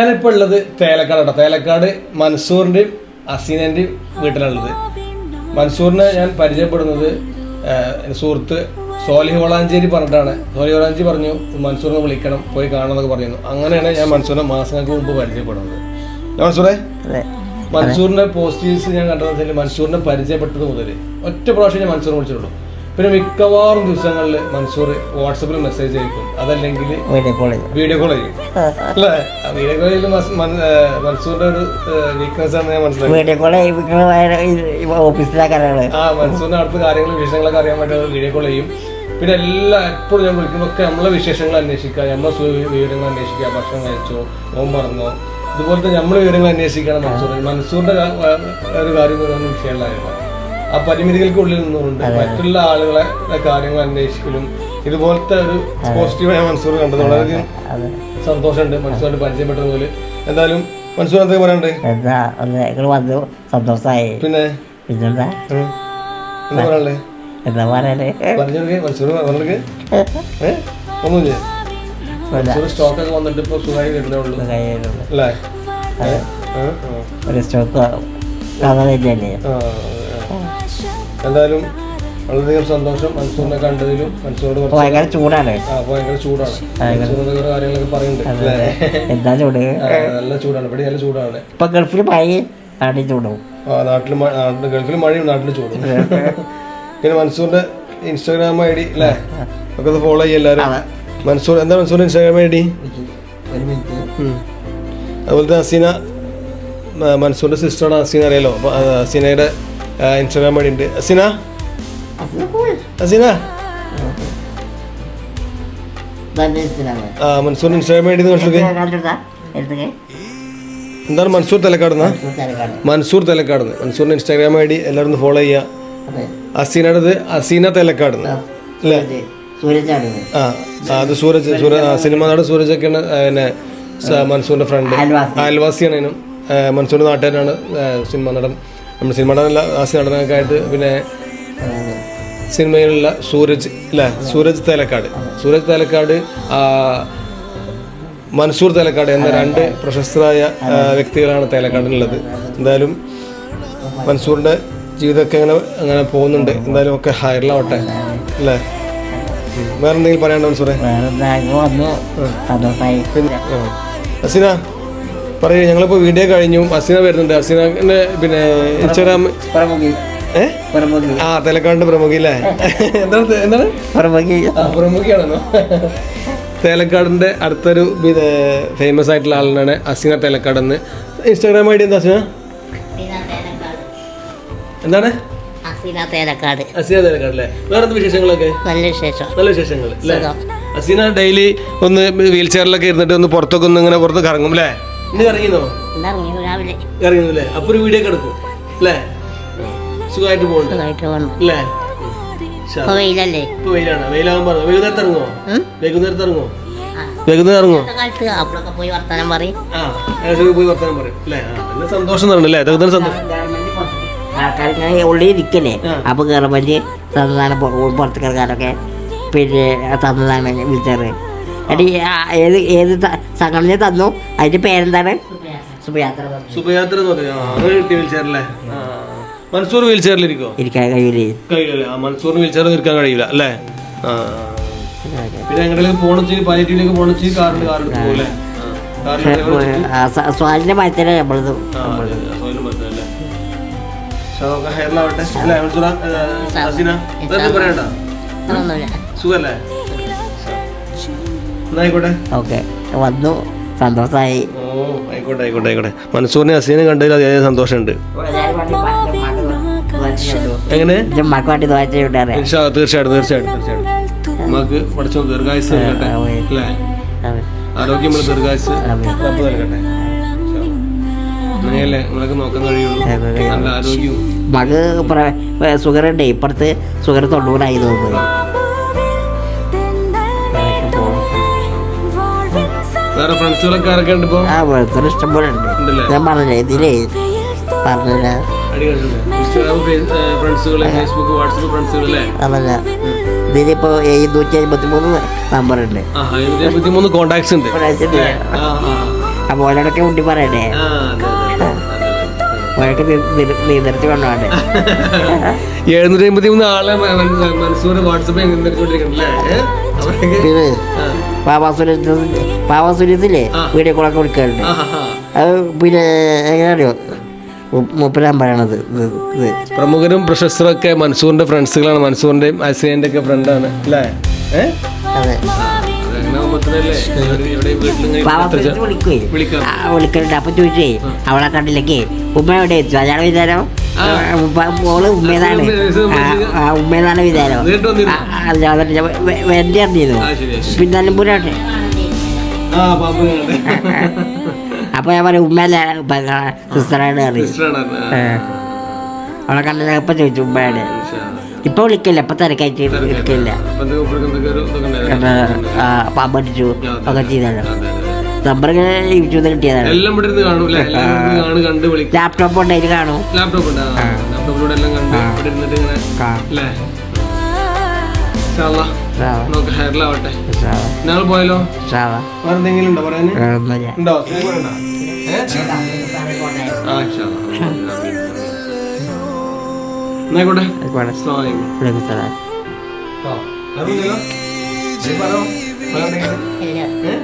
ഞാനിപ്പോ ഉള്ളത് തേലക്കാട് കേട്ടോ തേലക്കാട് മൻസൂറിന്റെയും അസീനന്റെയും വീട്ടിലുള്ളത് മൻസൂറിനെ ഞാൻ പരിചയപ്പെടുന്നത് സുഹൃത്ത് സോലി വളാഞ്ചേരി പറഞ്ഞിട്ടാണ്. സോലി വളാഞ്ചേരി പറഞ്ഞു മൻസൂറിനെ വിളിക്കണം പോയി കാണണം എന്നൊക്കെ പറയുന്നു അങ്ങനെയാണ് ഞാൻ മൻസൂറിനെ മാസങ്ങൾക്ക് മുമ്പ് പരിചയപ്പെടുന്നത്. മൻസൂറേ മൻസൂറെ? അതെ. മൻസൂറിന്റെ പോസ്റ്റേഴ്സ് ഞാൻ കണ്ടതെന്ന് വെച്ചാൽ മൻസൂറിനെ പരിചയപ്പെട്ടത് മുതൽ ഒറ്റ പ്രാവശ്യം ഞാൻ മൻസൂർ വിളിച്ചിട്ടുള്ളൂ. പിന്നെ മിക്കവാറും ദിവസങ്ങളിൽ മൻസൂർ വാട്സപ്പിൽ മെസ്സേജ് അയക്കും. അതല്ലെങ്കിൽ വീഡിയോ കോളേജ് വീഡിയോ കോൾ ചെയ്യും. അല്ലേ? വീഡിയോ കോൾ ചെയ്ത് മൻസൂറിന്റെ ഒരു വീക്ക്നെസ് ആണ് ഞാൻ മനസ്സിലാക്കി. ഓഫീസിലാക്കാനാണ് ആ മൻസൂറിന്റെ അടുത്ത കാര്യങ്ങളും വിഷയങ്ങളൊക്കെ അറിയാൻ പറ്റുന്ന വീഡിയോ കോൾ ചെയ്യും. പിന്നെ എല്ലാ എപ്പോഴും ഞാൻ വിളിക്കുമ്പോൾ ഒക്കെ നമ്മളെ വിശേഷങ്ങൾ അന്വേഷിക്കുക. നമ്മളെ വിവരങ്ങൾ അന്വേഷിക്കുക. ഭക്ഷണം കഴിച്ചോ ഓം പറഞ്ഞോ ഇതുപോലത്തെ നമ്മളെ വിവരങ്ങൾ അന്വേഷിക്കണം മൻസൂർ മൻസൂറിന്റെ ഒരു കാര്യം പറയുന്ന വിഷയമുള്ളതായിരുന്നു ആ പരിമിതികൾക്കുള്ളിൽ നിന്നുകൊണ്ട് മറ്റുള്ള ആളുകളെ കാര്യങ്ങൾ അന്വേഷിക്കലും ഇതുപോലത്തെ ഒരു പോസിറ്റീവായ മൻസൂർ കണ്ടത്. വളരെയധികം സന്തോഷമുണ്ട്. മനസ്സുമായിട്ട് പരിചയപ്പെട്ടത് പോലെ. എന്തായാലും മൻസൂർ എന്തൊക്കെ പറയണ്ടേ വന്നു സന്തോഷമായി പിന്നെ? പിന്നെന്താ. എന്താ പറയണ്ടേ എന്താ പറയാനേ? പറഞ്ഞെടുക്കേ മൻസൂർ പറഞ്ഞെടുക്കേ ഒന്നുമില്ലേ? മൻസൂർ സ്റ്റോക്ക് ഒക്കെ വന്നിട്ട് ഇപ്പൊ സുഖമായി വരുന്നേ ഉള്ളൂ. അല്ലേ. ഒരു സ്റ്റോക്ക് കാണാനില്ലല്ലേ. എന്തായാലും വളരെയധികം സന്തോഷം മൻസൂറിനെ കണ്ടതിലും മൻസൂറിനോട് കുറച്ച് ഭയങ്കര ചൂടാണ്. ആ ഭയങ്കര ചൂടാണ്. കുറെ കാര്യങ്ങളൊക്കെ പറയുന്നുണ്ട്. അല്ലേ? എന്താ ചൂട്? ആ, നല്ല ചൂടാണ്. ഇവിടെ നല്ല ചൂടാണ്. ഇപ്പൊ ഗൾഫിൽ മഴ നാട്ടിൽ ചൂടും. ആ ഗൾഫിൽ മഴയും നാട്ടിൽ ചൂടും. പിന്നെ മൻസൂറിന്റെ ഇൻസ്റ്റാഗ്രാം ഐ ഡി അല്ലേ? ഒക്കെ ഒന്ന് ഫോളോ ചെയ്യും എല്ലാവരും അതെ. മൻസൂർ എന്താ മൻസൂറിന്റെ ഇൻസ്റ്റാഗ്രാം ഐ ഡി? അതുപോലെ അതുപോലത്തെ ഹസീന മ- മൻസൂറിന്റെ സിസ്റ്ററാണ് ഹസീന അറിയാലോ? അപ്പൊ ആ ഹസീനയുടെ ഇൻസ്റ്റാഗ്രാം വഴി ഉണ്ട് അസീന ഹസീന ആ മൻസൂർ ഇൻസ്റ്റാഗ്രാം വേണ്ടി എന്താണ് മൻസൂർ തലക്കാടുന്ന? മൻസൂർ തലക്കാടുന്ന്. മൻസൂറിന് ഇൻസ്റ്റാഗ്രാം ഐ ഡി എല്ലാവരും ഫോളോ ചെയ്യുക അതെ. അസീന തലക്കാടുന്ന്. അല്ലേ? ആ അത് സൂരജ് സൂരജ് സിനിമ നാട് സൂരജൊക്കെയാണ് പിന്നെ മൻസൂറിന്റെ ഫ്രണ്ട്. അയൽവാസി. അയൽവാസിയാണ് മൻസൂറിന്റെ നാട്ടുകാരനാണ് സിനിമ നടൻ. നമ്മുടെ സിനിമ നടനല്ല ഹാസ്യ നടനൊക്കെ ആയിട്ട് പിന്നെ സിനിമയിലുള്ള സൂരജ് അല്ല സൂരജ് തേലക്കാട്. സൂരജ് തേലക്കാട് മൻസൂർ തേലക്കാട് എന്ന രണ്ട് പ്രശസ്തരായ വ്യക്തികളാണ് തേലക്കാടിനുള്ളത്. എന്തായാലും മൻസൂറിന്റെ ജീവിതമൊക്കെ അങ്ങനെ അങ്ങനെ പോകുന്നുണ്ട്. എന്തായാലും ഒക്കെ ഹയറിലാവട്ടെ അല്ലേ? വേറെ എന്തെങ്കിലും പറയാനുണ്ടോ മൻസൂറെ? വന്നു. സന്തോഷമായി. പറയൂ ഞങ്ങളിപ്പോ വീഡിയോ കഴിഞ്ഞു. അസീന വരുന്നുണ്ട്. അസീനന്റെ പിന്നെ ഇൻസ്റ്റാഗ്രാം ആ തലക്കാണ്ട് പ്രമുഖി അല്ലേ? എന്താണ് എന്താണ്? പ്രമുഖി ആ പ്രമുഖിയാണെന്നോ തേലക്കാടിന്റെ അടുത്തൊരു ഫേമസ് ആയിട്ടുള്ള ആളാണ് അസീന തേലക്കാട് എന്ന്. ഇൻസ്റ്റാഗ്രാം ഐ ഡി എന്താ അസീന? എന്താണ്? അസീന തേലക്കാട്. അസീന തേലക്കാട് അല്ലേ? വേറെ എന്ത് വിശേഷങ്ങളൊക്കെ? നല്ല വിശേഷം. നല്ല വിശേഷങ്ങൾ അല്ലേ? അസീന ഡെയിലി ഒന്ന് വീൽ ചെയറിലൊക്കെ ഇരുന്നിട്ട് ഒന്ന് പുറത്തൊക്കെ ഒന്ന് ഇങ്ങനെ പുറത്ത് കറങ്ങും അല്ലേ? ഇന്ന് ഇറങ്ങിയോ ഇറങ്ങി രാവിലെ. ഇറങ്ങുന്നു അല്ലേ അപ്പൊ ഒരു വീഡിയോ എടുക്കും അല്ലേ? സുഖമായിട്ട് പോകുന്നുണ്ട് സുഖമായിട്ട് വന്നു അല്ലേ? ഇപ്പൊ വെയിലല്ലേ? ഇപ്പൊ വെയിലാണ്. വെയിലാകാൻ വൈകുന്നേരത്ത് ഇറങ്ങുമോ വൈകുന്നേരത്ത് ഇറങ്ങുമോ വൈകുന്നേരം ഇറങ്ങുമോ കാലത്ത് അപ്പോഴൊക്കെ പോയി വർത്താനം പറയും. ആ പോയി വർത്താനം പറയും അല്ലേ? ആ നല്ല സന്തോഷം അതൊക്കെ സന്തോഷം. ആൾക്കാർക്ക് ഉള്ളിൽ ഇരിക്കല്ലേ? ആ. അപ്പൊ ഗവൺമെന്റ് തന്നതാണ് പൊ- പുറത്ത് കിടക്കാനൊക്കെ പിന്നെ തന്നതാണ് വിളിച്ചത് എടി ഏത് ഏത് സംഘടന തന്നു? അതിന്റെ പേരെന്താണ്? സുഖയാത്ര സുഖയാത്ര എന്ന് പറയും ആ അങ്ങനെ കിട്ടിയ വീൽ ചെയറല്ലേ ആ മൻസൂർ വീൽ ചെയറിലിരിക്കോ ഇരിക്കാൻ കഴിയില്ലേ കഴിയില്ല മൻസൂറിന് വീൽ ചെയറിൽ ഇരിക്കാൻ കഴിയില്ല അല്ലേ? പിന്നെ എങ്ങനെയും പോണച്ചിരി പാലിറ്റിയിലേക്ക് പോണച്ചിരി കാറിൽ കാറിൽ സ്വാലിന്റെ മരത്തിലെ നമ്മളത് ആ, ആയിക്കോട്ടെ. ഓക്കെ വന്നു സന്തോഷമായി ഓ, ആയിക്കോട്ടെ, ആയിക്കോട്ടെ, ആയിക്കോട്ടെ. മൻസൂറിനെ ഹസീനെ കണ്ടതിൽ അതിയായ സന്തോഷമുണ്ട് എങ്ങനെ മക്ക വേണ്ടി തോന്നിട്ടുണ്ടാറ് ഇൻഷാ അല്ലാ, തീർച്ചയായിട്ടും തീർച്ചയായിട്ടും തീർച്ചയായിട്ടും നമുക്ക് പഠിച്ചോ ദീർഘായുസ് നൽകട്ടെ അല്ലേ ആരോഗ്യമുള്ള ദീർഘായുസ് റബ്ബ് നൽകട്ടെ ഇൻഷാ അല്ലാ. അങ്ങനെയല്ലേ നിങ്ങളൊക്കെ നോക്കാൻ കഴിയുള്ളൂ നല്ല ആരോഗ്യവും മക ഷുഗർ ഉണ്ട് ഇപ്പുറത്ത് ഷുഗർ തൊണ്ണൂറായി തോന്നുന്നു വേറെ ഫ്രണ്ട്സുകളൊക്കെ ആരൊക്കെ ഉണ്ട് ഇപ്പോ? ആ വെളുത്തൊരു ഇഷ്ടം പോലെ ഉണ്ട്. ഉണ്ടല്ലേ? ഞാൻ പറഞ്ഞില്ലേ ഇതിലേ പറഞ്ഞില്ല. ഫ്രണ്ട്സുകൾ ഫേസ്ബുക്ക് വാട്സപ്പ് ഫ്രണ്ട്സുകളല്ലേ അതല്ല ഇതിലിപ്പോ എഴുന്നൂറ്റി അമ്പത്തി മൂന്ന് നമ്പർ ഉണ്ട്. ആ ഇരുപത്തിമൂന്ന് കോണ്ടാക്ട്സ് ഉണ്ട് ആ, ആ. അപ്പൊ ഓരോടൊക്കെ പറയണ്ടേ ആ, അതെ, അതെ, അതെ, ഓരൊക്കെ നിയന്ത്രിച്ച് കൊണ്ടുപോകണ്ടേ അതെ. എഴുന്നൂറ്റി അമ്പത്തി മൂന്ന് ആളെ മൻസൂർ പിന്നെ? ആ. പാവാസുരത്ത് പാവാസുരത്തില്ലേ ആ. വീഡിയോ കോളൊക്കെ വിളിക്കാറുണ്ട് ആ, ആ, ആ. അത് പിന്നെ എങ്ങനെയാണോ? മൂപ്പരാൻ പറയണത് പ്രമുഖരും പ്രമുഖരും പ്രശസ്തരൊക്കെ മൻസൂറിന്റെ ഫ്രണ്ട്സുകളാണ്. മൻസൂറിന്റെയും അസീന്റെ ഒക്കെ ഫ്രണ്ടാണ് അല്ലേ? ഏഹ് അതെ. പാവാസുരത്ത് വിളിക്കുവേ. വിളിക്കാം. ആ, വിളിക്കലുണ്ട് അപ്പൊ ചോദിച്ചേ അവളെ കണ്ടില്ലേ ഉമ്മ എവിടെ? എത്തും അയാളെ വിചാരം ഓൾ ഉമ്മേതാണ്. ആ, ഉമ്മേതാണ്. വിചാരം. വേണ്ടി അറിഞ്ഞിരുന്നു. പിന്നെ നിലമ്പൂരാട്ടെ. അപ്പൊ ഞാൻ പറയും ഉമ്മയല്ല സിസ്റ്ററാണ്. അവളെ കണ്ടത് ഇപ്പൊ ചോദിച്ചു ഉമ്മയാണ്? ഇപ്പൊ വിളിക്കില്ല ഇപ്പൊ തിരക്കായിട്ട് വിളിക്കില്ല. ആ, പാമ്പടിച്ചു ഒക്കെ ചെയ്തല്ലോ അതെ. നമ്പർ ഇങ്ങനെ യൂട്യൂബിൽ കിട്ടിയതാണ് എല്ലാം ഇവിടെ ഇരുന്ന് കാണും അല്ലേ എല്ലാം ഇവിടെ ഇരുന്ന് കാണും കണ്ട് വിളിക്കും ലാപ്ടോപ്പ് ഉണ്ടായിട്ട് കാണും ലാപ്ടോപ്പ് ഉണ്ട് ആ. ലാപ്ടോപ്പിലൂടെ എല്ലാം കണ്ട് ഇവിടെ ഇരുന്നിട്ട് ഇങ്ങനെ കാണും അല്ലേ ഇൻഷാ അല്ലാ. സാവ, നമുക്ക് ഹെയറിലാവട്ടെ സാവ, ഞങ്ങൾ പോയാലോ സാവ. വേറെ എന്തെങ്കിലും ഉണ്ടോ പറയാന് വേറൊന്നുമില്ല. ഉണ്ടോ സ്നേഹം ഉണ്ടോ ഏ? ആ ഇൻഷാ അല്ലാ. എന്നായിക്കോട്ടെ ആയിക്കോട്ടെ. അസ്സലാമു അലൈക്കും വിളിക്കും സാറേ. ആ അറിയില്ലല്ലോ പറയോ വേറെ എന്തെങ്കിലും? ഏ?